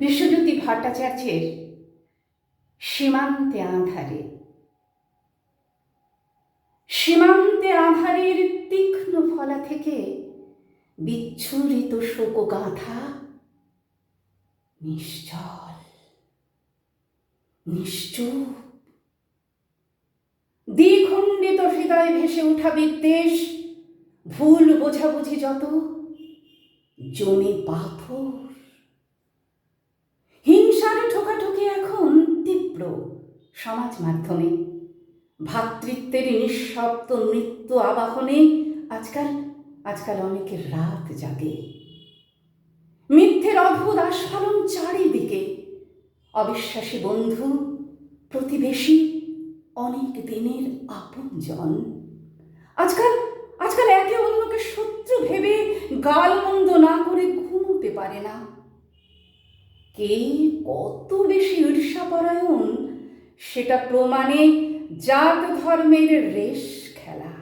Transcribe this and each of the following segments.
বিশ্বজ্যোতি ভট্টাচার্যের সীমান্তে আধারে। সীমান্তে আধারের তীক্ষ্ণ ফলা থেকে বিচ্ছুরিত শোক গাঁথা নিশ্চল, নিশ্চুপ। দ্বিখণ্ডিত হৃদয়ে ভেসে ওঠা বিদ্বেষ, ভুল বোঝাবুঝি যত, জমে পাথর। হিংসার ঠোকাঠুকি এখন তীব্র সমাজ মাধ্যমে ভ্রাতৃত্বের নিঃশব্দ নৃত্য আবাহনে আজকাল আজকাল অনেকের রাত জাগে। মিথ্যের অদ্ভুত আস্ফালন চারিদিকে। অবিশ্বাসী বন্ধু, প্রতিবেশী, অনেক দিনের আপনজন। আজকাল আজকাল একে অন্যকে শত্রু ভেবে গালমন্দ না করে ঘুমোতে পারে না। কে কত বেশি ঈর্ষাপরায়ণ সেটা প্রমাণে জাত ধর্মের রেশ খেলা।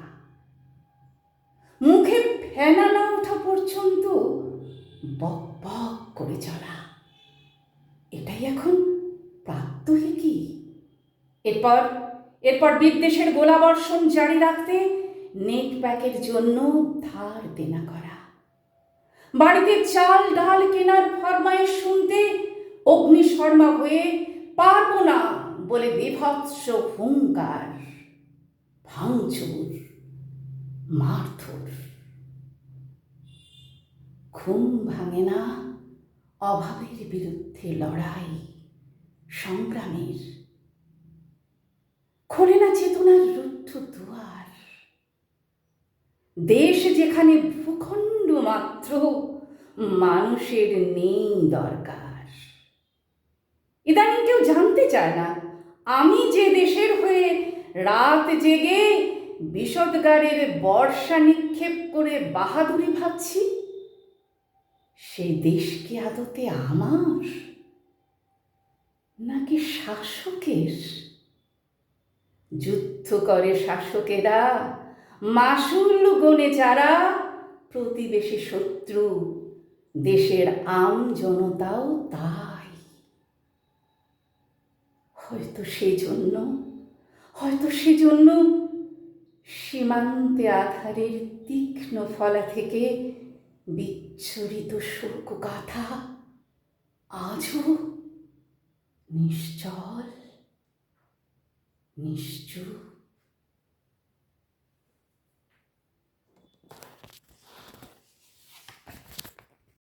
মুখে ফেনা না ওঠা পর্যন্ত বক বক করে চলা। এটাই এখন প্রাত্যহিকী এরপর এরপর বিদ্বেষের গোলাবর্ষণ জারি রাখতে নেট প্যাকের জন্য ধার দেনা করা। বাড়িতে চাল, ডাল কেনার ফরমাইশ শুনতে অগ্নিশর্মা হয়ে, পারব না বলে বিভৎস হুঙ্কার, ভাঙচুর, মারধর। ঘুম ভাঙে না অভাবের বিরুদ্ধে লড়াই, সংগ্রামের। খোলে না চেতনার রুদ্ধ দুয়ার। দেশ যেখানে ভূখণ্ড মাত্র মানুষের নেই দরকার। ইদানিং কেউ জানতে চায় না, আমি যে দেশের হয়ে রাত জেগে বিষদগারের বর্ষা নিক্ষেপ করে বাহাদুরি ভাবছি সেই দেশ কি আদতে আমার? নাকি শাসকের? যুদ্ধ করে শাসকেরা মাসুল গনে যারা প্রতিবেশী শত্রু, দেশের আম জনতাও তাই। হয়তো সেজন্য হয়তো সেজন্য সীমান্তে আধারের তীক্ষ্ণ ফলা থেকে বিচ্ছুরিত শোক গাথা আজও নিশ্চল, নিশ্চুপ।